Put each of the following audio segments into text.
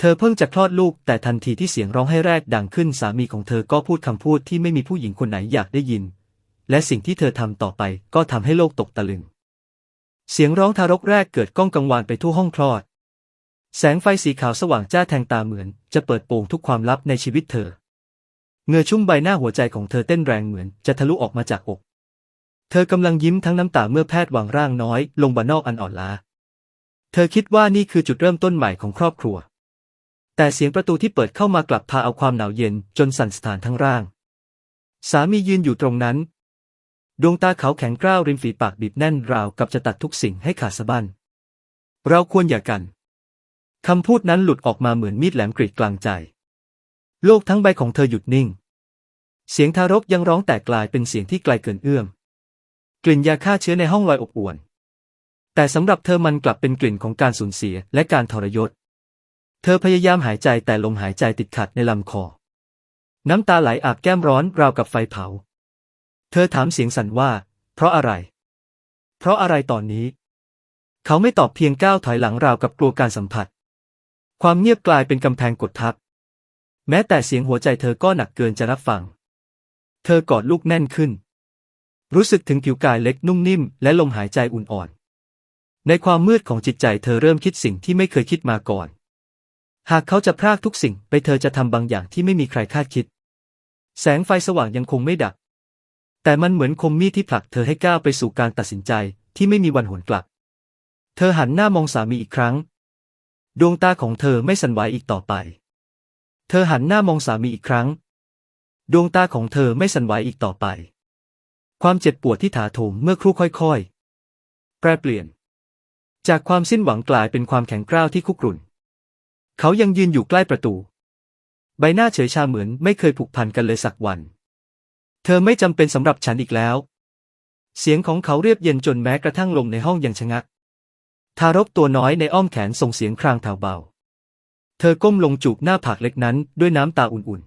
เธอเพิ่งจะคลอดลูก แต่ทันทีที่เสียงร้องให้แรกดังขึ้นสามีของเธอก็พูดคำพูดที่ไม่มีผู้หญิงคนไหนอยากได้ยิน และสิ่งที่เธอทำต่อไปก็ทำให้โลกตกตะลึง เสียงร้องทารกแรกเกิดก้องกังวานไปทั่วห้องคลอด แสงไฟสีขาวสว่างจ้าแทงตาเหมือน จะเปิดโปงทุกความลับในชีวิตเธอเงือชุ่มใบหน้าหัวใจของเธอเต้นแรงเหมือนจะทะลุออกมาจากอก เธอกำลังยิ้มทั้งน้ำตาเมื่อแพทย์วางร่างน้อย ลงบนนอกอันอ่อนล้า เธอคิดว่านี่คือจุดเริ่มต้นใหม่ของครอบครัว แต่เสียงประตูที่เปิดเข้ามากลับพาเอาความหนาวเย็นจนสั่นสถานทั้งร่าง สามียืนอยู่ตรงนั้น ดวงตาเขาแข็งกร้าวริมฝีปากบีบแน่นราวกับจะตัดทุกสิ่งให้ขาดสะบั้น เราควรอย่ากัน คำพูดนั้นหลุดออกมาเหมือนมีดแหลมกรีดกลางใจ โลกทั้งใบของเธอหยุดนิ่ง เสียงทารกยังร้องแต่กลายเป็นเสียงที่ไกลเกินเอื้อม กลิ่นยาฆ่าเชื้อในห้องลอยอบอวน แต่สำหรับเธอมันกลับเป็นกลิ่นของการสูญเสียและการทรยศ เธอพยายามหายใจแต่ลมหายใจติดขัดในลำคอ น้ำตาไหลอาบแก้มร้อนราวกับไฟเผา เธอถามเสียงสั่นว่า เพราะอะไร เพราะอะไรตอนนี้ เขาไม่ตอบเพียงก้าวถอยหลังราวกับกลัวการสัมผัส ความเงียบกลายเป็นกำแพงกดทับ แม้แต่เสียงหัวใจเธอก็หนักเกินจะรับฟัง เธอกอดลูกแน่นขึ้น รู้สึกถึงผิวกายเล็กนุ่มนิ่มและลมหายใจอุ่นอ่อนในความมืดของจิตใจเธอเริ่มคิดสิ่งที่ไม่เคยคิดมาก่อน หากเขาจะพรากทุกสิ่งไปเธอจะทำบางอย่างที่ไม่มีใครคาดคิด แสงไฟสว่างยังคงไม่ดับ แต่มันเหมือนคมมีดที่ผลักเธอให้ก้าวไปสู่การตัดสินใจที่ไม่มีวันหวนกลับ เธอหันหน้ามองสามีอีกครั้ง ดวงตาของเธอไม่สั่นไหวอีกต่อไป เธอหันหน้ามองสามีอีกครั้ง ดวงตาของเธอไม่สั่นไหวอีกต่อไป ความเจ็บปวดที่ถาโถมเมื่อครู่ค่อยๆ แปรเปลี่ยน จากความสิ้นหวังกลายเป็นความแข็งกร้าวที่คุกรุ่น เขายังยืนอยู่ใกล้ประตู ใบหน้าเฉยชาเหมือนไม่เคยผูกพันกันเลยสักวัน เธอไม่จำเป็นสำหรับฉันอีกแล้ว เสียงของเขาเรียบเย็นจนแม้กระทั่งลมในห้องยังชะงัก ทารกตัวน้อยในอ้อมแขนส่งเสียงครางแผ่วเบา เธอก้มลงจูบหน้าผากเล็กนั้นด้วยน้ำตาอุ่น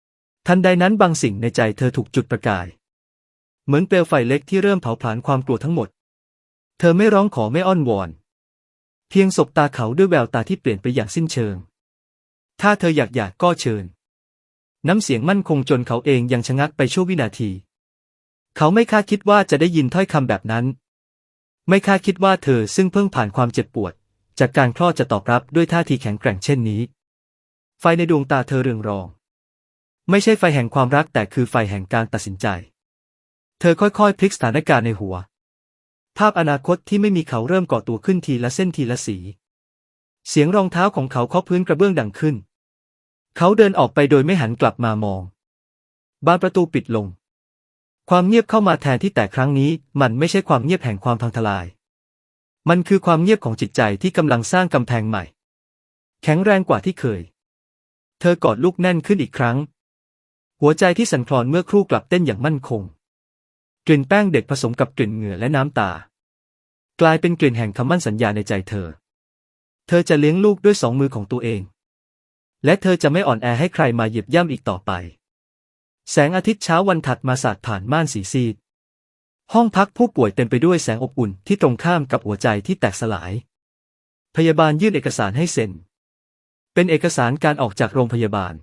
ๆ ทันใดนั้นบางสิ่งในใจเธอถูกจุดประกาย เหมือนเปลวไฟเล็กที่เริ่มเผาผลาญความกลัวทั้งหมด เธอไม่ร้องขอไม่อ้อนวอน เพียงสบตาเขาด้วยแววตาที่เปลี่ยนไปอย่างสิ้นเชิง ถ้าเธออยากอยากก็เชิญ น้ำเสียงมั่นคงจนเขาเองยังชะงักไปชั่ววินาที เขาไม่คาดคิดว่าจะได้ยินถ้อยคำแบบนั้น ไม่คาดคิดว่าเธอซึ่งเพิ่งผ่านความเจ็บปวด จากการคลอดจะตอบรับด้วยท่าทีแข็งแกร่งเช่นนี้ ไฟในดวงตาเธอเรืองรอง ไม่ใช่ไฟแห่งความรักแต่คือไฟแห่งการตัดสินใจ เธอค่อยๆ พลิกสถานการณ์ในหัว ภาพอนาคตที่ไม่มีเขาเริ่มก่อตัวขึ้นทีละเส้นทีละสี เสียงรองเท้าของเขาเคาะพื้นกระเบื้องดังขึ้น เขาเดินออกไปโดยไม่หันกลับมามอง บานประตูปิดลง ความเงียบเข้ามาแทนที่แต่ครั้งนี้ มันไม่ใช่ความเงียบแห่งความพังทลาย มันคือความเงียบของจิตใจที่กำลังสร้างกำแพงใหม่ แข็งแรงกว่าที่เคย เธอกอดลูกแน่นขึ้นอีกครั้ง หัวใจที่สั่นคลอนเมื่อครู่กลับเต้นอย่างมั่นคง กลิ่นแป้งเด็กผสมกับกลิ่นเหงื่อและน้ำตา กลายเป็นกลิ่นแห่งคำมั่นสัญญาในใจเธอ เธอจะเลี้ยงลูกด้วยสองมือของตัวเอง และเธอจะไม่อ่อนแอให้ใครมาเหยียบย่ำอีกต่อไป แสงอาทิตย์เช้าวันถัดมาสาดผ่านม่านสีซีด ห้องพักผู้ป่วยเต็มไปด้วยแสงอบอุ่นที่ตรงข้ามกับหัวใจที่แตกสลาย พยาบาลยื่นเอกสารให้เซ็น เป็นเอกสารการออกจากโรงพยาบาล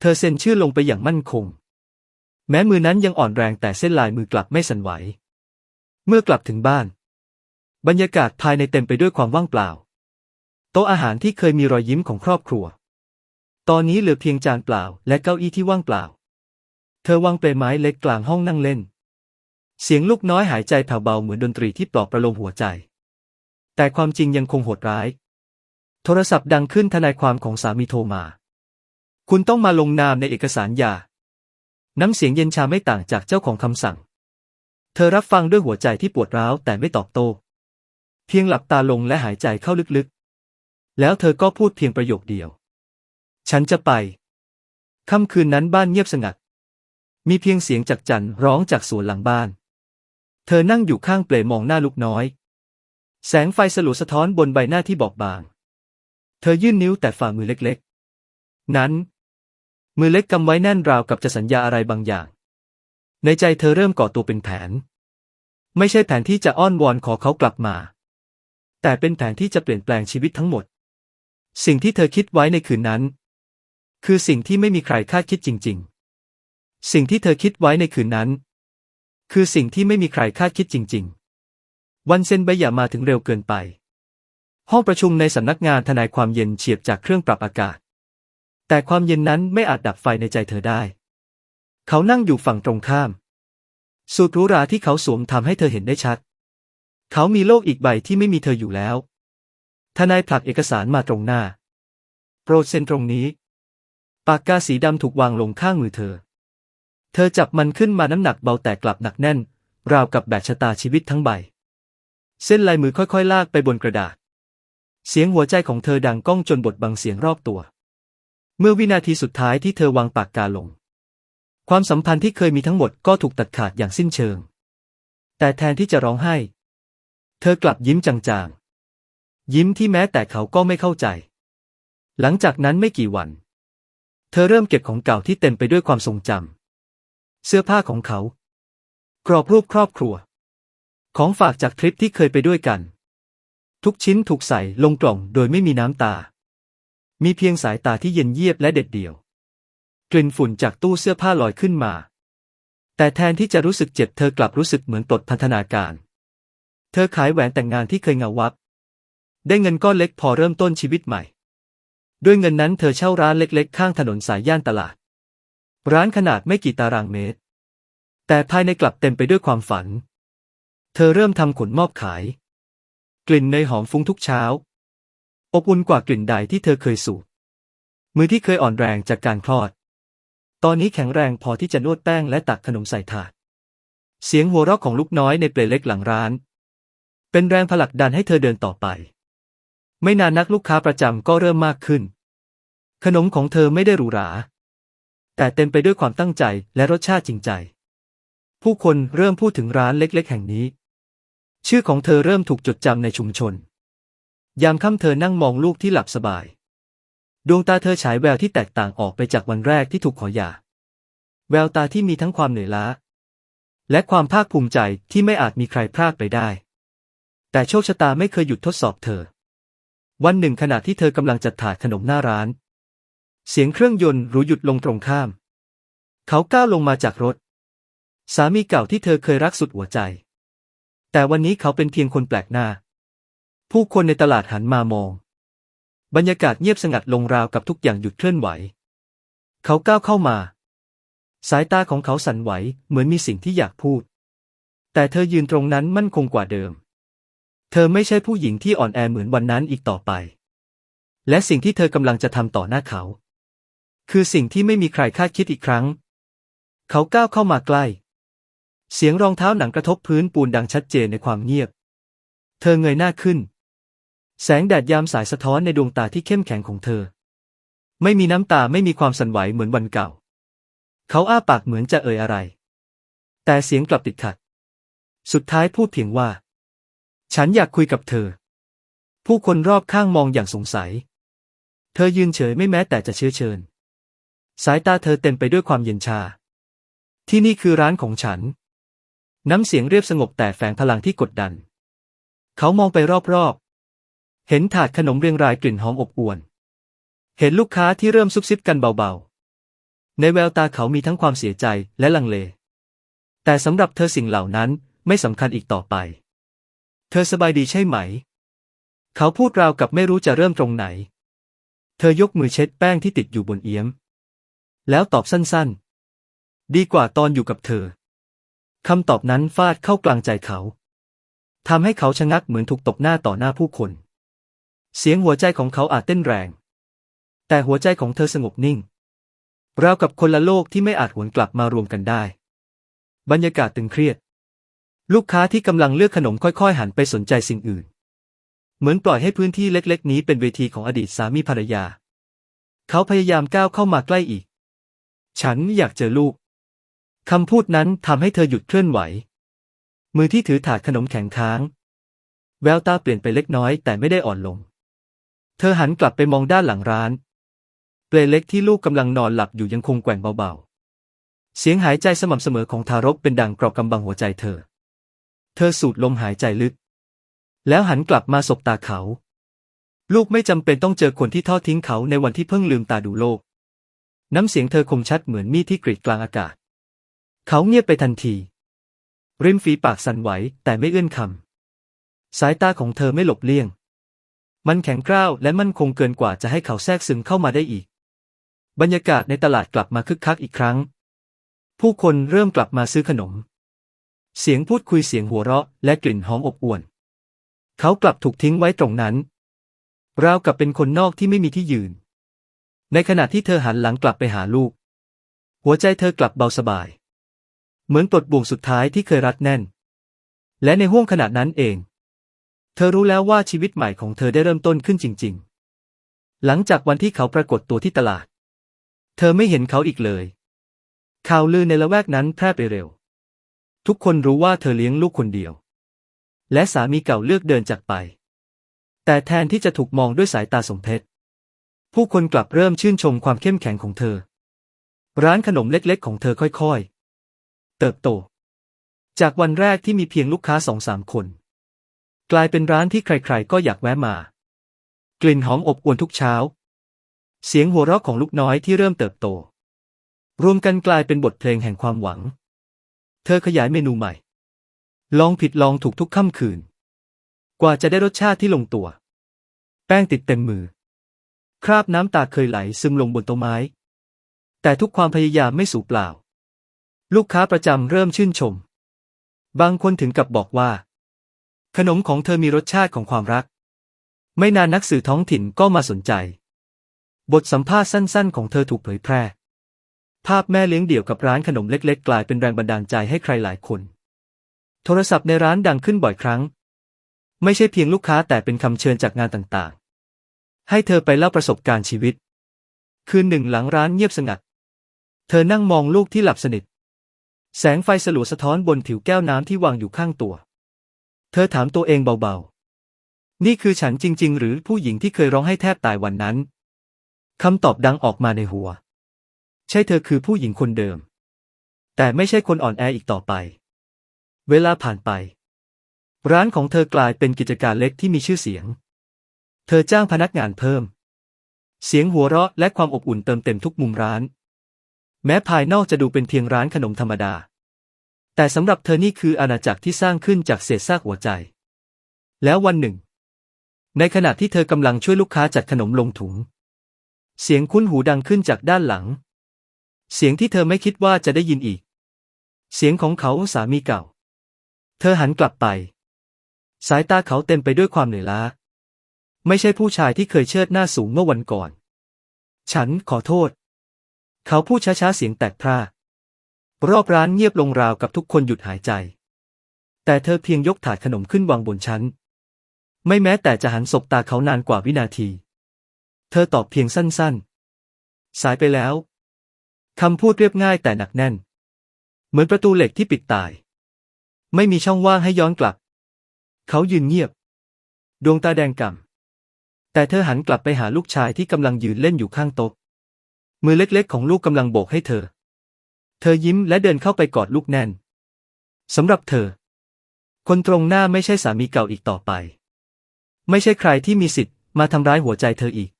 เธอเซ็นชื่อลงไปอย่างมั่นคง แม้มือนั้นยังอ่อนแรงแต่เส้นลายมือกลับไม่สั่นไหว เมื่อกลับถึงบ้าน บรรยากาศภายในเต็มไปด้วยความว่างเปล่า โต๊ะอาหารที่เคยมีรอยยิ้มของครอบครัว ตอนนี้เหลือเพียงจานเปล่าและเก้าอี้ที่ว่างเปล่า เธอวางเปลไม้เล็กกลางห้องนั่งเล่น เสียงลูกน้อยหายใจแผ่วเบาเหมือนดนตรีที่ปลอบประโลมหัวใจ แต่ความจริงยังคงโหดร้าย โทรศัพท์ดังขึ้นทนายความของสามีโทรมา คุณต้องมาลงนามในเอกสารหย่า น้ำเสียงเย็นชาไม่ต่างจากเจ้าของคำสั่ง เธอรับฟังด้วยหัวใจที่ปวดร้าวแต่ไม่ตอบโต้ เพียงหลับตาลงและหายใจเข้าลึกๆ แล้วเธอก็พูดเพียงประโยคเดียว ฉันจะไป ค่ำคืนนั้นบ้านเงียบสงัด มีเพียงเสียงจักจั่นร้องจากสวนหลังบ้าน เธอนั่งอยู่ข้างเปลมองหน้าลูกน้อย แสงไฟสลัวสะท้อนบนใบหน้าที่บอบบาง เธอยื่นนิ้วแต่ฝ่ามือเล็กๆ นั้น มือเล็กกำไว้แน่นราวกับจะสัญญาอะไรบางอย่าง ในใจเธอเริ่มก่อตัวเป็นแผน ไม่ใช่แผนที่จะอ้อนวอนขอเขากลับมา แต่เป็นแผนที่จะเปลี่ยนแปลงชีวิตทั้งหมด สิ่งที่เธอคิดไว้ในคืนนั้น คือสิ่งที่ไม่มีใครคาดคิดจริง ๆ สิ่งที่เธอคิดไว้ในคืนนั้น คือสิ่งที่ไม่มีใครคาดคิดจริง ๆ วันเซนใบหย่ามาถึงเร็วเกินไป ห้องประชุมในสำนักงานทนายความเย็นเฉียบจากเครื่องปรับอากาศ แต่ความเย็นนั้นไม่อาจดับไฟในใจเธอได้ เขานั่งอยู่ฝั่งตรงข้าม สูตรรูราที่เขาสวมทำให้เธอเห็นได้ชัด เขามีโลกอีกใบที่ไม่มีเธออยู่แล้ว ทนายผลักเอกสารมาตรงหน้า โปรดเซ็นตรงนี้ ปากกาสีดำถูกวางลงข้างมือเธอ เธอจับมันขึ้นมาน้ำหนักเบาแต่กลับหนักแน่น ราวกับแบกชะตาชีวิตทั้งใบ เส้นลายมือค่อยๆ ลากไปบนกระดาษ เสียงหัวใจของเธอดังก้องจนบดบังเสียงรอบตัว เมื่อวินาทีสุดท้ายที่เธอวางปากกาลง ความสัมพันธ์ที่เคยมีทั้งหมดก็ถูกตัดขาดอย่างสิ้นเชิง แต่แทนที่จะร้องไห้ เธอกลับยิ้มจางๆ ยิ้มที่แม้แต่เขาก็ไม่เข้าใจ หลังจากนั้นไม่กี่วัน เธอเริ่มเก็บของเก่าที่เต็มไปด้วยความทรงจำเสื้อผ้าของเขา กรอบรูปครอบครัว ของฝากจากทริปที่เคยไปด้วยกัน ทุกชิ้นถูกใส่ลงกล่องโดยไม่มีน้ำตา มีเพียงสายตาที่เย็นเยียบและเด็ดเดี่ยว กลิ่นฝุ่นจากตู้เสื้อผ้าลอยขึ้นมา แต่แทนที่จะรู้สึกเจ็บเธอกลับรู้สึกเหมือนปลดพันธนาการ เธอขายแหวนแต่งงานที่เคยเงาวับ ได้เงินก้อนเล็กพอเริ่มต้นชีวิตใหม่ ด้วยเงินนั้นเธอเช่าร้านเล็กๆ ข้างถนนสายย่านตลาด ร้านขนาดไม่กี่ตารางเมตร แต่ภายในกลับเต็มไปด้วยความฝัน เธอเริ่มทำขนมอบขาย กลิ่นเนยหอมฟุ้งทุกเช้า อบอุ่นกว่ากลิ่นใดที่เธอเคยสูดมือที่เคยอ่อนแรงจากการคลอด ตอนนี้แข็งแรงพอที่จะนวดแป้งและตักขนมใส่ถาด เสียงหัวเราะของลูกน้อยในเปลเล็กหลังร้าน เป็นแรงผลักดันให้เธอเดินต่อไป ไม่นานนักลูกค้าประจำก็เริ่มมากขึ้น ขนมของเธอไม่ได้หรูหรา แต่เต็มไปด้วยความตั้งใจและรสชาติจริงใจ ผู้คนเริ่มพูดถึงร้านเล็กๆ แห่งนี้ ชื่อของเธอเริ่มถูกจดจำในชุมชน ยามค่ำเธอนั่งมองลูกที่หลับสบาย ดวงตาเธอฉายแววที่แตกต่างออกไปจากวันแรกที่ถูกขอหย่า แววตาที่มีทั้งความเหนื่อยล้า และความภาคภูมิใจที่ไม่อาจมีใครพลาดไปได้ แต่โชคชะตาไม่เคยหยุดทดสอบเธอ วันหนึ่งขณะที่เธอกำลังจัดถาดขนมหน้าร้าน เสียงเครื่องยนต์รูหยุดลงตรงข้าม เขาก้าวลงมาจากรถ สามีเก่าที่เธอเคยรักสุดหัวใจ แต่วันนี้เขาเป็นเพียงคนแปลกหน้า ผู้คนในตลาดหันมามอง บรรยากาศเงียบสงัดลงราวกับทุกอย่างหยุดเคลื่อนไหว เขาก้าวเข้ามา สายตาของเขาสั่นไหวเหมือนมีสิ่งที่อยากพูด แต่เธอยืนตรงนั้นมั่นคงกว่าเดิม เธอไม่ใช่ผู้หญิงที่อ่อนแอเหมือนวันนั้นอีกต่อไป และสิ่งที่เธอกำลังจะทำต่อหน้าเขา คือสิ่งที่ไม่มีใครคาดคิดอีกครั้ง เขาก้าวเข้ามาใกล้ เสียงรองเท้าหนังกระทบพื้นปูนดังชัดเจนในความเงียบ เธอเงยหน้าขึ้น แสงแดดยามสายสะท้อนในดวงตาที่เข้มแข็งของเธอ ไม่มีน้ำตาไม่มีความสั่นไหวเหมือนวันเก่า เขาอ้าปากเหมือนจะเอ่ยอะไร แต่เสียงกลับติดขัด สุดท้ายพูดเพียงว่า ฉันอยากคุยกับเธอ ผู้คนรอบข้างมองอย่างสงสัย เธอยืนเฉยไม่แม้แต่จะเชื้อเชิญ สายตาเธอเต็มไปด้วยความเย็นชา ที่นี่คือร้านของฉัน น้ำเสียงเรียบสงบแต่แฝงพลังที่กดดัน เขามองไปรอบ เห็นถาดขนมเรียงรายกลิ่นหอมอบอวล เห็นลูกค้าที่เริ่มซุบซิบกันเบาๆ ในแววตาเขามีทั้งความเสียใจและลังเล แต่สำหรับเธอสิ่งเหล่านั้นไม่สำคัญอีกต่อไป เธอสบายดีใช่ไหม เขาพูดราวกับไม่รู้จะเริ่มตรงไหน เธอยกมือเช็ดแป้งที่ติดอยู่บนเอี้ยม แล้วตอบสั้นๆ ดีกว่าตอนอยู่กับเธอคำตอบนั้นฟาดเข้ากลางใจเขาทำให้เขาชะงักเหมือนถูกตบหน้าต่อหน้าผู้คน เสียงหัวใจของเขาอาจเต้นแรง แต่หัวใจของเธอสงบนิ่ง ราวกับคนละโลกที่ไม่อาจหวนกลับมารวมกันได้ บรรยากาศตึงเครียด ลูกค้าที่กำลังเลือกขนมค่อยๆ หันไปสนใจสิ่งอื่น เหมือนปล่อยให้พื้นที่เล็กๆ นี้เป็นเวทีของอดีตสามีภรรยา เขาพยายามก้าวเข้ามาใกล้อีก ฉันอยากเจอลูกคำพูดนั้นทำให้เธอหยุดเคลื่อนไหว มือที่ถือถาดขนมแข็งค้าง แววตาเปลี่ยนไปเล็กน้อยแต่ไม่ได้อ่อนลง เธอหันกลับไปมองด้านหลังร้าน เปลเล็กที่ลูกกำลังนอนหลับอยู่ยังคงแกว่งเบาๆ เสียงหายใจสม่ำเสมอของทารกเป็นดังกรอบกำบังหัวใจเธอ เธอสูดลมหายใจลึก แล้วหันกลับมาสบตาเขา ลูกไม่จำเป็นต้องเจอคนที่ทอดทิ้งเขาในวันที่เพิ่งลืมตาดูโลก น้ำเสียงเธอคมชัดเหมือนมีดที่กรีดกลางอากาศ เขาเงียบไปทันที ริมฝีปากสั่นไหวแต่ไม่เอื้อนคำสายตาของเธอไม่หลบเลี่ยง มันแข็งกร้าวและมั่นคงเกินกว่าจะให้เขาแทรกซึมเข้ามาได้อีก บรรยากาศในตลาดกลับมาคึกคักอีกครั้ง ผู้คนเริ่มกลับมาซื้อขนม เสียงพูดคุยเสียงหัวเราะและกลิ่นหอมอบอวลเขากลับถูกทิ้งไว้ตรงนั้น ราวกับเป็นคนนอกที่ไม่มีที่ยืน ในขณะที่เธอหันหลังกลับไปหาลูก หัวใจเธอกลับเบาสบาย เหมือนปลดบ่วงสุดท้ายที่เคยรัดแน่น และในห้วงขณะนั้นเอง เธอรู้แล้วว่าชีวิตใหม่ของเธอได้เริ่มต้นขึ้นจริง ๆ หลังจากวันที่เขาปรากฏตัวที่ตลาด เธอไม่เห็นเขาอีกเลย ข่าวลือในละแวกนั้นแพร่ไปเร็ว ทุกคนรู้ว่าเธอเลี้ยงลูกคนเดียว และสามีเก่าเลือกเดินจากไป แต่แทนที่จะถูกมองด้วยสายตาสมเพชผู้คนกลับเริ่มชื่นชมความเข้มแข็งของเธอ ร้านขนมเล็กๆ ของเธอค่อยๆ เติบโต จากวันแรกที่มีเพียงลูกค้าสองสามคน กลายเป็นร้านที่ใครๆ ก็อยากแวะมา กลิ่นหอมอบอวลทุกเช้า เสียงหัวเราะของลูกน้อยที่เริ่มเติบโต รวมกันกลายเป็นบทเพลงแห่งความหวัง เธอขยายเมนูใหม่ ลองผิดลองถูกทุกค่ำคืน กว่าจะได้รสชาติที่ลงตัว แป้งติดเต็มมือ คราบน้ำตาเคยไหลซึมลงบนโต๊ะไม้ แต่ทุกความพยายามไม่สูญเปล่า ลูกค้าประจำเริ่มชื่นชม บางคนถึงกับบอกว่า ขนมของเธอมีรสชาติของความรัก ไม่นานนักสื่อท้องถิ่นก็มาสนใจ บทสัมภาษณ์สั้น ๆ ของเธอถูกเผยแพร่ ภาพแม่เลี้ยงเดี่ยวกับร้านขนมเล็ก ๆ กลายเป็นแรงบันดาลใจให้ใครหลายคน โทรศัพท์ในร้านดังขึ้นบ่อยครั้ง ไม่ใช่เพียงลูกค้าแต่เป็นคำเชิญจากงานต่างๆ ให้เธอไปเล่าประสบการณ์ชีวิต คืนหนึ่งหลังร้านเงียบสงัด เธอนั่งมองลูกที่หลับสนิท แสงไฟสลัวสะท้อนบนผิวแก้วน้ำที่วางอยู่ข้างตัว ธอถามตัวเองเบาๆ นี่คือฉันจริง ๆ หรือผู้หญิงที่เคยร้องให้แทบตายวันนั้น คำตอบดังออกมาในหัว ใช่เธอคือผู้หญิงคนเดิม แต่ไม่ใช่คนอ่อนแออีกต่อไป เวลาผ่านไป ร้านของเธอกลายเป็นกิจการเล็กที่มีชื่อเสียง เธอจ้างพนักงานเพิ่ม เสียงหัวเราะและความอบอุ่นเติมเต็มทุกมุมร้าน แม้ภายนอกจะดูเป็นเพียงร้านขนมธรรมดา แต่สำหรับเธอนี่คืออาณาจักรที่สร้างขึ้นจากเศษซากหัวใจ แล้ววันหนึ่ง ในขณะที่เธอกำลังช่วยลูกค้าจัดขนมลงถุง เสียงคุ้นหูดังขึ้นจากด้านหลัง เสียงที่เธอไม่คิดว่าจะได้ยินอีก เสียงของเขาสามีเก่า เธอหันกลับไป สายตาเขาเต็มไปด้วยความเหนื่อยล้า ไม่ใช่ผู้ชายที่เคยเชิดหน้าสูงเมื่อวันก่อน ฉันขอโทษ เขาพูดช้าๆเสียงแตกพร่า รอบร้านเงียบลงราวกับทุกคนหยุดหายใจ แต่เธอเพียงยกถาดขนมขึ้นวางบนชั้น ไม่แม้แต่จะหันศบตาเขานานกว่าวินาที เธอตอบเพียงสั้นๆ สายไปแล้ว คำพูดเรียบง่ายแต่หนักแน่น เหมือนประตูเหล็กที่ปิดตาย ไม่มีช่องว่างให้ย้อนกลับ เขายืนเงียบ ดวงตาแดงก่ำแต่เธอหันกลับไปหาลูกชายที่กำลังยืนเล่นอยู่ข้างโต๊ะมือเล็กๆ ของลูกกำลังโบกให้เธอ เธอยิ้มและเดินเข้าไปกอดลูกแน่นสำหรับเธอ คนตรงหน้าไม่ใช่สามีเก่าอีกต่อไป ไม่ใช่ใครที่มีสิทธิ์มาทำร้ายหัวใจเธออีก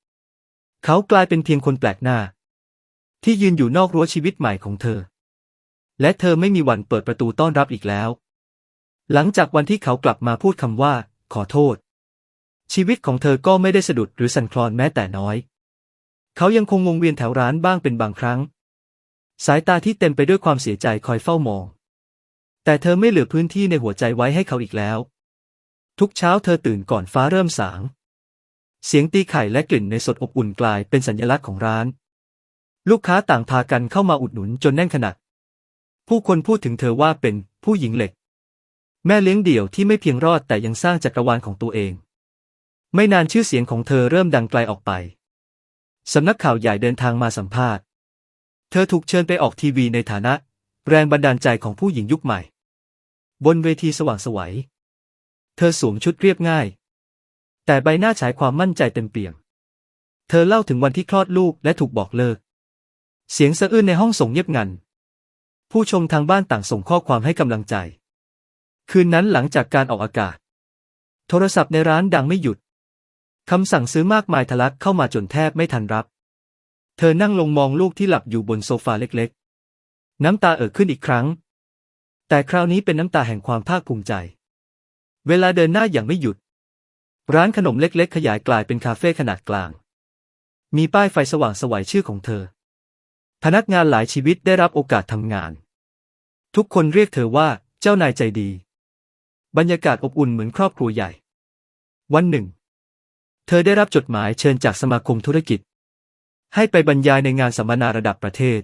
เขากลายเป็นเพียงคนแปลกหน้า ที่ยืนอยู่นอกรั้วชีวิตใหม่ของเธอ และเธอไม่มีวันเปิดประตูต้อนรับอีกแล้ว หลังจากวันที่เขากลับมาพูดคำว่า ขอโทษ ชีวิตของเธอก็ไม่ได้สะดุดหรือสั่นคลอนแม้แต่น้อย เขายังคงวงเวียนแถวร้านบ้างเป็นบางครั้ง สายตาที่เต็มไปด้วยความเสียใจคอยเฝ้ามอง แต่เธอไม่เหลือพื้นที่ในหัวใจไว้ให้เขาอีกแล้ว ทุกเช้าเธอตื่นก่อนฟ้าเริ่มสาง เสียงตีไข่และกลิ่นในสดอบอุ่นกลายเป็นสัญลักษณ์ของร้าน ลูกค้าต่างพากันเข้ามาอุดหนุนจนแน่นขนาด ผู้คนพูดถึงเธอว่าเป็นผู้หญิงเหล็ก แม่เลี้ยงเดี่ยวที่ไม่เพียงรอดแต่ยังสร้างจักรวาลของตัวเอง ไม่นานชื่อเสียงของเธอเริ่มดังไกลออกไปสำนักข่าวใหญ่เดินทางมาสัมภาษณ์ ธอถูกเชิญไปออกทีวีในฐานะ แรงบันดาลใจของผู้หญิงยุคใหม่ บนเวทีสว่างสวัยเธอสวมชุดเรียบง่าย แต่ใบหน้าฉายความมั่นใจเต็มเปี่ยม เธอเล่าถึงวันที่คลอดลูกและถูกบอกเลิก เสียงสะอื้นในห้องส่งเงียบงัน ผู้ชมทางบ้านต่างส่งข้อความให้กำลังใจ คืนนั้นหลังจากการออกอากาศ โทรศัพท์ในร้านดังไม่หยุด คำสั่งซื้อมากมายทะลักเข้ามาจนแทบไม่ทันรับ เธอนั่งลงมองลูกที่หลับอยู่บนโซฟาเล็กๆ น้ำตาเอ่อขึ้นอีกครั้ง แต่คราวนี้เป็นน้ำตาแห่งความภาคภูมิใจ เวลาเดินหน้าอย่างไม่หยุด ร้านขนมเล็กๆ ขยายกลายเป็นคาเฟ่ขนาดกลาง มีป้ายไฟสว่างสวัยชื่อของเธอ พนักงานหลายชีวิตได้รับโอกาสทำงาน ทุกคนเรียกเธอว่าเจ้านายใจดี บรรยากาศอบอุ่นเหมือนครอบครัวใหญ่ วันหนึ่ง เธอได้รับจดหมายเชิญจากสมาคมธุรกิจ ให้ไปบรรยายในงานสัมมนาระดับประเทศ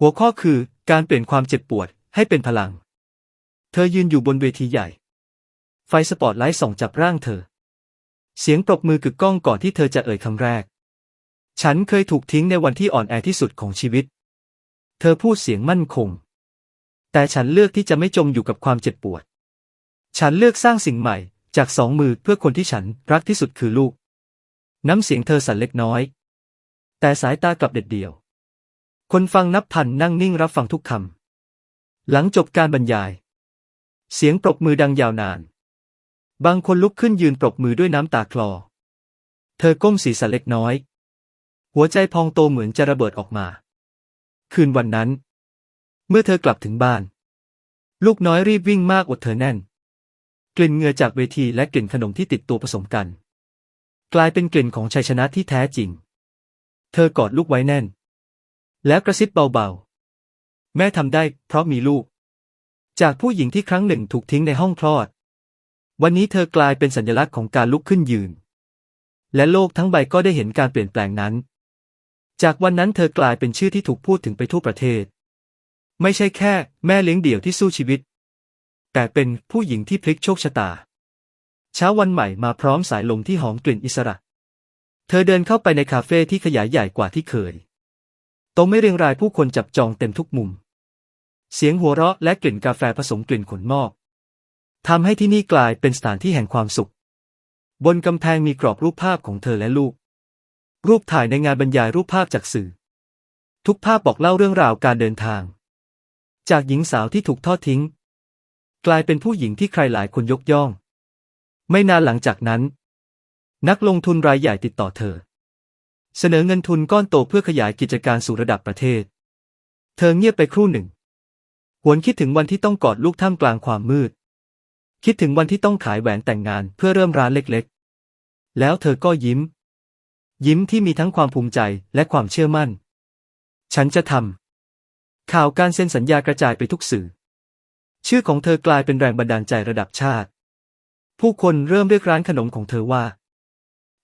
หัวข้อคือ การเปลี่ยนความเจ็บปวดให้เป็นพลัง เธอยืนอยู่บนเวทีใหญ่ ไฟสปอตไลท์ส่องจับร่างเธอ เสียงปรบมือกึกก้องก่อนที่เธอจะเอ่ยคำแรก ฉันเคยถูกทิ้งในวันที่อ่อนแอที่สุดของชีวิต เธอพูดเสียงมั่นคง แต่ฉันเลือกที่จะไม่จมอยู่กับความเจ็บปวด ฉันเลือกสร้างสิ่งใหม่จากสองมือเพื่อคนที่ฉันรักที่สุดคือลูก น้ำเสียงเธอสั่นเล็กน้อย แต่สายตากลับเด็ดเดี่ยว คนฟังนับพันนั่งนิ่งรับฟังทุกคำ หลังจบการบรรยาย เสียงปรบมือดังยาวนาน บางคนลุกขึ้นยืนปรบมือด้วยน้ำตาคลอ เธอก้มศีรษะเล็กน้อย หัวใจพองโตเหมือนจะระเบิดออกมา คืนวันนั้น เมื่อเธอกลับถึงบ้าน ลูกน้อยรีบวิ่งมากอดเธอแน่น กลิ่นเหงื่อจากเวทีและกลิ่นขนมที่ติดตัวผสมกัน กลายเป็นกลิ่นของชัยชนะที่แท้จริง เธอกอดลูกไว้แน่น แล้วกระซิบเบาๆ แม่ทำได้เพราะมีลูก จากผู้หญิงที่ครั้งหนึ่งถูกทิ้งในห้องคลอด วันนี้เธอกลายเป็นสัญลักษณ์ของการลุกขึ้นยืน และโลกทั้งใบก็ได้เห็นการเปลี่ยนแปลงนั้น จากวันนั้นเธอกลายเป็นชื่อที่ถูกพูดถึงไปทั่วประเทศ ไม่ใช่แค่ แม่เลี้ยงเดี่ยวที่สู้ชีวิต แต่เป็นผู้หญิงที่พลิกโชคชะตา เช้าวันใหม่มาพร้อมสายลมที่หอมกลิ่นอิสระ เธอเดินเข้าไปในคาเฟ่ที่ขยายใหญ่กว่าที่เคย โต๊ะไม่เรียงรายผู้คนจับจองเต็มทุกมุม เสียงหัวเราะและกลิ่นกาแฟผสมกลิ่นขนมอกทำให้ที่นี่กลายเป็นสถานที่แห่งความสุข บนกำแพงมีกรอบรูปภาพของเธอและลูก รูปถ่ายในงานบรรยายรูปภาพจากสื่อ ทุกภาพบอกเล่าเรื่องราวการเดินทาง จากหญิงสาวที่ถูกทอดทิ้ง กลายเป็นผู้หญิงที่ใครหลายคนยกย่อง ไม่นานหลังจากนั้น นักลงทุนรายใหญ่ติดต่อเธอ เสนอเงินทุนก้อนโตเพื่อขยายกิจการสู่ระดับประเทศ เธอเงียบไปครู่หนึ่ง หวนคิดถึงวันที่ต้องกอดลูกท่ามกลางความมืด คิดถึงวันที่ต้องขายแหวนแต่งงานเพื่อเริ่มร้านเล็กๆ แล้วเธอก็ยิ้ม ยิ้มที่มีทั้งความภูมิใจและความเชื่อมั่น ฉันจะทำข่าวการเซ็นสัญญากระจายไปทุกสื่อ ชื่อของเธอกลายเป็นแรงบันดาลใจระดับชาติ ผู้คนเริ่มเรียกร้านขนมของเธอว่า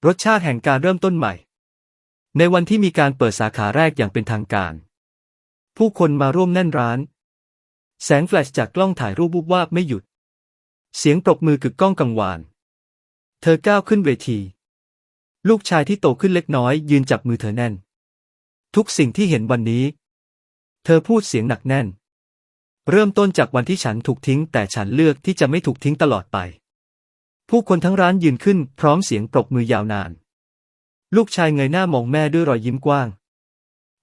รสชาติแห่งการเริ่มต้นใหม่ ในวันที่มีการเปิดสาขาแรกอย่างเป็นทางการ ผู้คนมาร่วมแน่นร้าน แสงแฟลชจากกล้องถ่ายรูปบุบวาบไม่หยุด เสียงปรบมือกึกก้องกังวาน เธอก้าวขึ้นเวที ลูกชายที่โตขึ้นเล็กน้อย ยืนจับมือเธอแน่น ทุกสิ่งที่เห็นวันนี้ เธอพูดเสียงหนักแน่น เริ่มต้นจากวันที่ฉันถูกทิ้ง แต่ฉันเลือกที่จะไม่ถูกทิ้งตลอดไป ผู้คนทั้งร้านยืนขึ้นพร้อมเสียงปรบมือยาวนาน ลูกชายเงยหน้ามองแม่ด้วยรอยยิ้มกว้าง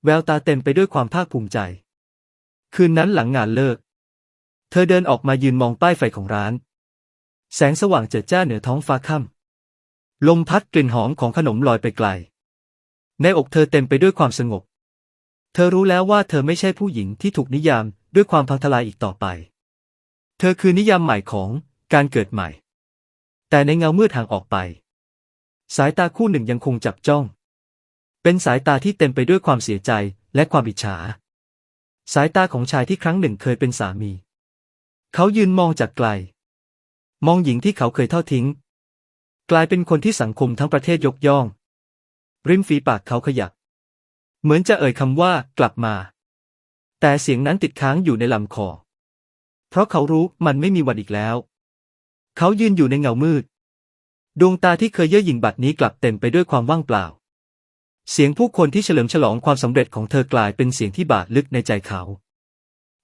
แววตาเต็มไปด้วยความภาคภูมิใจ คืนนั้นหลังงานเลิก เธอเดินออกมายืนมองป้ายไฟของร้าน แสงสว่างเจิดจ้าเหนือท้องฟ้าค่ำลมพัดกลิ่นหอมของขนมลอยไปไกล ในอกเธอเต็มไปด้วยความสงบ เธอรู้แล้วว่าเธอไม่ใช่ผู้หญิงที่ถูกนิยามด้วยความพังทลายอีกต่อไป เธอคือนิยามใหม่ของการเกิดใหม่ แต่ในเงามืดห่างออกไป สายตาคู่หนึ่งยังคงจับจ้อง เป็นสายตาที่เต็มไปด้วยความเสียใจและความอิจฉา สายตาของชายที่ครั้งหนึ่งเคยเป็นสามี เขายืนมองจากไกล มองหญิงที่เขาเคยทอดทิ้ง กลายเป็นคนที่สังคมทั้งประเทศยกย่อง ริมฝีปากเขาขยับ เหมือนจะเอ่ยคำว่ากลับมา แต่เสียงนั้นติดค้างอยู่ในลำคอ เพราะเขารู้มันไม่มีวันอีกแล้ว เขายืนอยู่ในเงามืด ดวงตาที่เคยเย่อหยิ่งบัดนี้กลับเต็มไปด้วยความว่างเปล่า เสียงผู้คนที่เฉลิมฉลองความสำเร็จของเธอกลายเป็นเสียงที่บาดลึกในใจเขา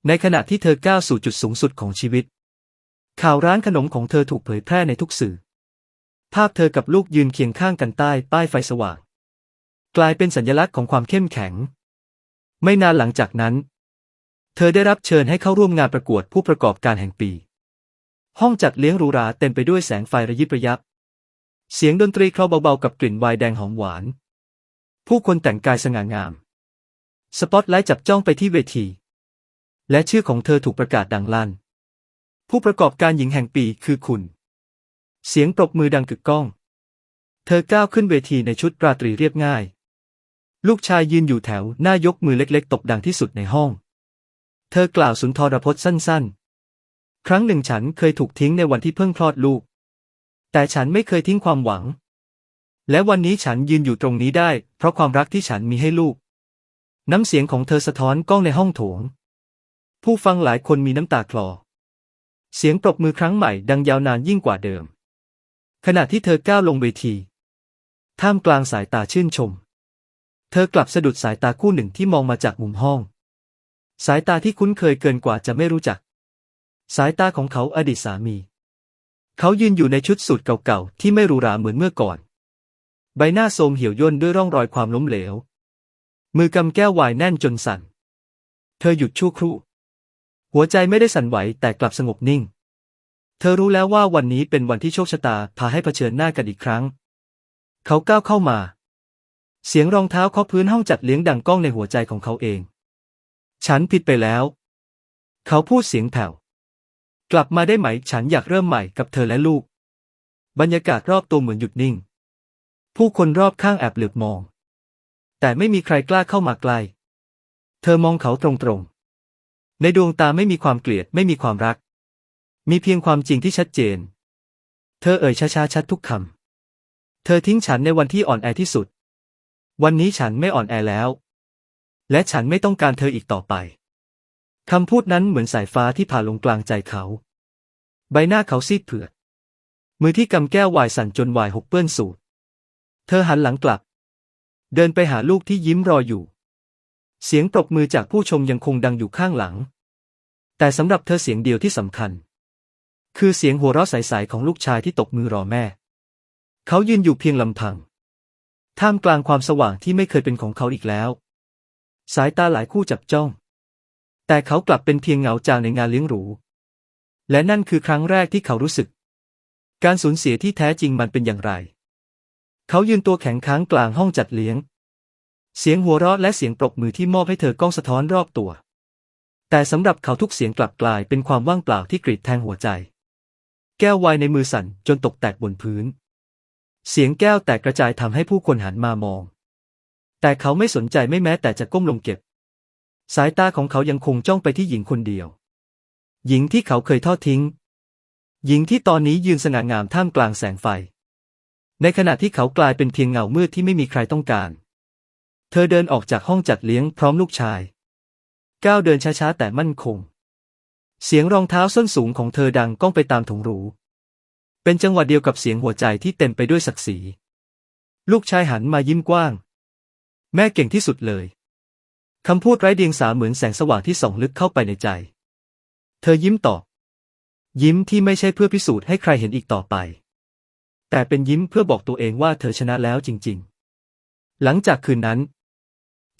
ในขณะที่เธอก้าวสู่จุดสูงสุดของชีวิต ข่าวร้านขนมของเธอถูกเผยแพร่ในทุกสื่อ ภาพเธอกับลูกยืนเคียงข้างกันใต้ป้ายไฟสว่าง กลายเป็นสัญลักษณ์ของความเข้มแข็ง ไม่นานหลังจากนั้น เธอได้รับเชิญให้เข้าร่วมงานประกวดผู้ประกอบการแห่งปี ห้องจัดเลี้ยงหรูหราเต็มไปด้วยแสงไฟระยิบระยับ เสียงดนตรีเคล้าเบาๆกับกลิ่นไวน์แดงหอมหวาน ผู้คนแต่งกายสง่างาม สปอตไลท์จับจ้องไปที่เวที และชื่อของเธอถูกประกาศดังลั่น ผู้ประกอบการหญิงแห่งปีคือคุณ เสียงปรบมือดังกึกก้อง เธอก้าวขึ้นเวทีในชุดราตรีเรียบง่าย ลูกชายยืนอยู่แถวหน้ายกมือเล็กๆ ตบดังที่สุดในห้อง เธอกล่าวสุนทรพจน์สั้นๆ ครั้งหนึ่งฉันเคยถูกทิ้งในวันที่เพิ่งคลอดลูก แต่ฉันไม่เคยทิ้งความหวัง และวันนี้ฉันยืนอยู่ตรงนี้ได้ เพราะความรักที่ฉันมีให้ลูก น้ำเสียงของเธอสะท้อนกล้องในห้องโถง ผู้ฟังหลายคนมีน้ำตาคลอ เสียงปรบมือครั้งใหม่ดังยาวนานยิ่งกว่าเดิม ขณะที่เธอก้าวลงเวที ท่ามกลางสายตาชื่นชม เธอกลับสะดุดสายตาคู่หนึ่งที่มองมาจากมุมห้อง สายตาที่คุ้นเคยเกินกว่าจะไม่รู้จัก สายตาของเขาอดีตสามี เขายืนอยู่ในชุดสูทเก่าๆ ที่ไม่หรูหราเหมือนเมื่อก่อน ใบหน้าโทรมเหี่ยวย่นด้วยร่องรอยความล้มเหลว มือกำแก้ววน์แน่นจนสั่น เธอหยุดชั่วครู่ หัวใจไม่ได้สั่นไหวแต่กลับสงบนิ่ง เธอรู้แล้วว่าวันนี้เป็นวันที่โชคชะตาพาให้เผชิญหน้ากันอีกครั้ง เขาก้าวเข้ามา เสียงรองเท้าเคาะพื้นห้องจัดเลี้ยงดังก้องในหัวใจของเขาเอง ฉันผิดไปแล้ว เขาพูดเสียงแผ่ว กลับมาได้ไหมฉันอยากเริ่มใหม่กับเธอและลูก บรรยากาศรอบตัวเหมือนหยุดนิ่ง ผู้คนรอบข้างแอบเหลือบมอง แต่ไม่มีใครกล้าเข้ามาใกล้ เธอมองเขาตรงๆ ในดวงตาไม่มีความเกลียดไม่มีความรัก มีเพียงความจริงที่ชัดเจน เธอเอ่ยช้าๆชัดทุกคำ เธอทิ้งฉันในวันที่อ่อนแอที่สุด วันนี้ฉันไม่อ่อนแอแล้ว และฉันไม่ต้องการเธออีกต่อไป คำพูดนั้นเหมือนสายฟ้าที่ผ่าลงกลางใจเขา ใบหน้าเขาซีดเผือด มือที่กำแก้ววายสั่นจนวายหกเปื้อนสูดเธอหันหลังกลับ เดินไปหาลูกที่ยิ้มรออยู่ เสียงปรบมือจากผู้ชมยังคงดังอยู่ข้างหลัง แต่สำหรับเธอเสียงเดียวที่สำคัญ คือเสียงหัวเราะใสๆของลูกชายที่ตบมือรอแม่ เขายืนอยู่เพียงลำพัง ท่ามกลางความสว่างที่ไม่เคยเป็นของเขาอีกแล้ว สายตาหลายคู่จับจ้อง แต่เขากลับเป็นเพียงเหงาจางในงานเลี้ยงหรู และนั่นคือครั้งแรกที่เขารู้สึก การสูญเสียที่แท้จริงมันเป็นอย่างไร เขายืนตัวแข็งค้างกลางห้องจัดเลี้ยง เสียงหัวเราะและเสียงปรบมือที่มอบให้เธอก้องสะท้อนรอบตัว แต่สำหรับเขาทุกเสียงกลับกลายเป็นความว่างเปล่าที่กรีดแทงหัวใจ แก้วไวน์ในมือสั่นจนตกแตกบนพื้น เสียงแก้วแตกกระจายทำให้ผู้คนหันมามอง แต่เขาไม่สนใจไม่แม้แต่จะก้มลงเก็บ สายตาของเขายังคงจ้องไปที่หญิงคนเดียว หญิงที่เขาเคยทอดทิ้ง หญิงที่ตอนนี้ยืนสง่างามท่ามกลางแสงไฟ ในขณะที่เขากลายเป็นเพียงเงามืดที่ไม่มีใครต้องการ เธอเดินออกจากห้องจัดเลี้ยงพร้อมลูกชาย ก้าวเดินช้าๆแต่มั่นคง เสียงรองเท้าส้นสูงของเธอดังก้องไปตามถงรูเป็นจังหวะเดียวกับเสียงหัวใจที่เต็มไปด้วยศักดิ์ศรี ลูกชายหันมายิ้มกว้าง แม่เก่งที่สุดเลย คำพูดไร้เดียงสาเหมือนแสงสว่างที่ส่องลึกเข้าไปในใจ เธอยิ้มตอบ ยิ้มที่ไม่ใช่เพื่อพิสูจน์ให้ใครเห็นอีกต่อไป แต่เป็นยิ้มเพื่อบอกตัวเองว่าเธอชนะแล้วจริง ๆ หลังจากคืนนั้น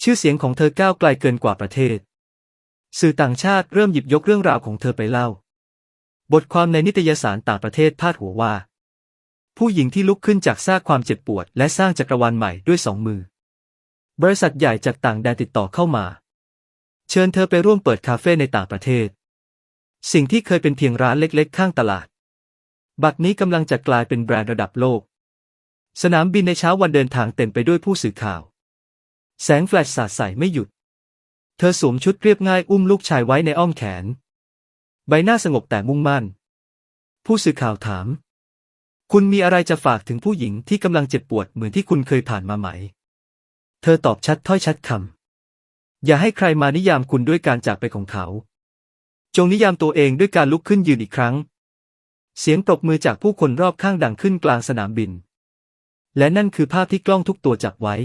ชื่อเสียงของเธอก้าวไกลเกินกว่าประเทศ สื่อต่างชาติเริ่มหยิบยกเรื่องราวของเธอไปเล่า บทความในนิตยสารต่างประเทศพาดหัวว่า ผู้หญิงที่ลุกขึ้นจากซากความเจ็บปวด และสร้างจักรวาลใหม่ด้วยสองมือ บริษัทใหญ่จากต่างแดนติดต่อเข้ามา เชิญเธอไปร่วมเปิดคาเฟ่ในต่างประเทศ สิ่งที่เคยเป็นเพียงร้านเล็กๆ ข้างตลาด บัดนี้กำลังจะกลายเป็นแบรนด์ระดับโลก สนามบินในเช้าวันเดินทางเต็มไปด้วยผู้สื่อข่าว แสงแฟลชสาดใส่ไม่หยุด เธอสวมชุดเรียบง่ายอุ้มลูกชายไว้ในอ้อมแขน ใบหน้าสงบแต่มุ่งมั่น ผู้สื่อข่าวถาม คุณมีอะไรจะฝากถึงผู้หญิงที่กำลังเจ็บปวดเหมือนที่คุณเคยผ่านมาไหม เธอตอบชัดถ้อยชัดคำ อย่าให้ใครมานิยามคุณด้วยการจากไปของเขา จงนิยามตัวเองด้วยการลุกขึ้นยืนอีกครั้ง เสียงปรบมือจากผู้คนรอบข้างดังขึ้นกลางสนามบิน และนั่นคือภาพที่กล้องทุกตัวจับไว้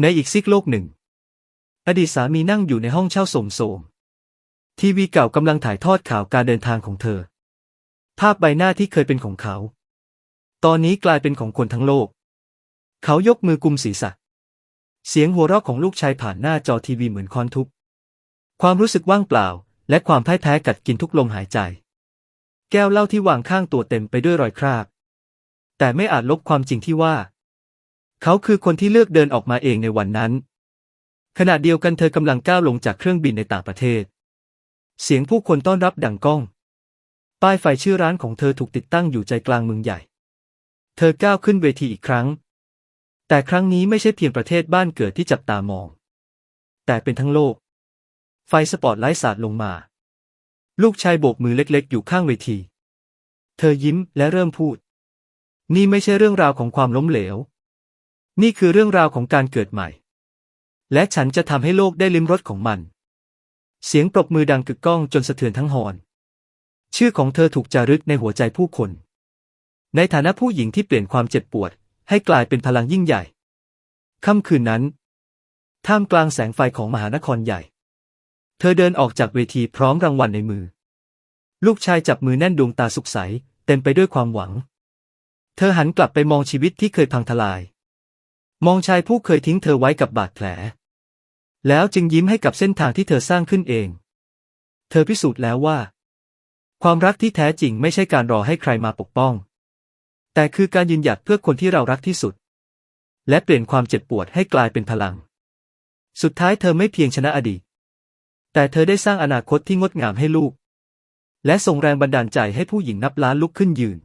ในอีกซีกโลกหนึ่ง อดีตสามีนั่งอยู่ในห้องเช่าโสมโสมทีวีเก่ากำลังถ่ายทอดข่าวการเดินทางของเธอ ภาพใบหน้าที่เคยเป็นของเขา ตอนนี้กลายเป็นของคนทั้งโลก เขายกมือกุมศีรษะ เสียงหัวเราะของลูกชายผ่านหน้าจอทีวีเหมือนค้อนทุบ ความรู้สึกว่างเปล่า และความพ่ายแพ้กัดกินทุกลมหายใจ แก้วเหล้าที่วางข้างตัวเต็มไปด้วยรอยคราบ แต่ไม่อาจลบความจริงที่ว่า เขาคือคนที่เลือกเดินออกมาเองในวันนั้น ขณะเดียวกันเธอกำลังก้าวลงจากเครื่องบินในต่างประเทศ เสียงผู้คนต้อนรับดังก้อง ป้ายไฟชื่อร้านของเธอถูกติดตั้งอยู่ใจกลางเมืองใหญ่ เธอก้าวขึ้นเวทีอีกครั้ง แต่ครั้งนี้ไม่ใช่เพียงประเทศบ้านเกิดที่จับตามอง แต่เป็นทั้งโลก ไฟสปอตไลท์สาดลงมา ลูกชายโบกมือเล็กๆ อยู่ข้างเวที เธอยิ้มและเริ่มพูด นี่ไม่ใช่เรื่องราวของความล้มเหลว นี่คือเรื่องราวของการเกิดใหม่ และฉันจะทำให้โลกได้ลิ้มรสของมัน เสียงปรบมือดังกึกก้องจนสะเทือนทั้งหอน ชื่อของเธอถูกจารึกในหัวใจผู้คน ในฐานะผู้หญิงที่เปลี่ยนความเจ็บปวด ให้กลายเป็นพลังยิ่งใหญ่ ค่ำคืนนั้น ท่ามกลางแสงไฟของมหานครใหญ่ เธอเดินออกจากเวทีพร้อมรางวัลในมือ ลูกชายจับมือแน่นดวงตาสุขใส เต็มไปด้วยความหวัง เธอหันกลับไปมองชีวิตที่เคยพังทลาย มองชายผู้เคยทิ้งเธอไว้กับบาดแผล แล้วจึงยิ้มให้กับเส้นทางที่เธอสร้างขึ้นเอง เธอพิสูจน์แล้วว่า ความรักที่แท้จริงไม่ใช่การรอให้ใครมาปกป้อง แต่คือการยืนหยัดเพื่อคนที่เรารักที่สุด และเปลี่ยนความเจ็บปวดให้กลายเป็นพลัง สุดท้ายเธอไม่เพียงชนะอดีต แต่เธอได้สร้างอนาคตที่งดงามให้ลูก และส่งแรงบันดาลใจให้ผู้หญิงนับล้านลุกขึ้นยืน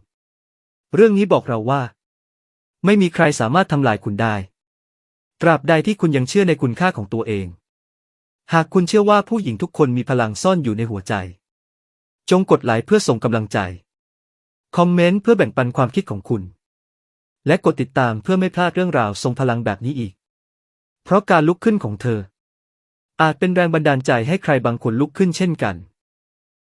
เรื่องนี้บอกเราว่า ไม่มีใครสามารถทำลายคุณได้ ตราบใดที่คุณยังเชื่อในคุณค่าของตัวเอง หากคุณเชื่อว่าผู้หญิงทุกคนมีพลังซ่อนอยู่ในหัวใจ จงกดไลค์เพื่อส่งกำลังใจ คอมเมนต์เพื่อแบ่งปันความคิดของคุณ และกดติดตามเพื่อไม่พลาดเรื่องราวทรงพลังแบบนี้อีก เพราะการลุกขึ้นของเธอ อาจเป็นแรงบันดาลใจให้ใครบางคนลุกขึ้นเช่นกัน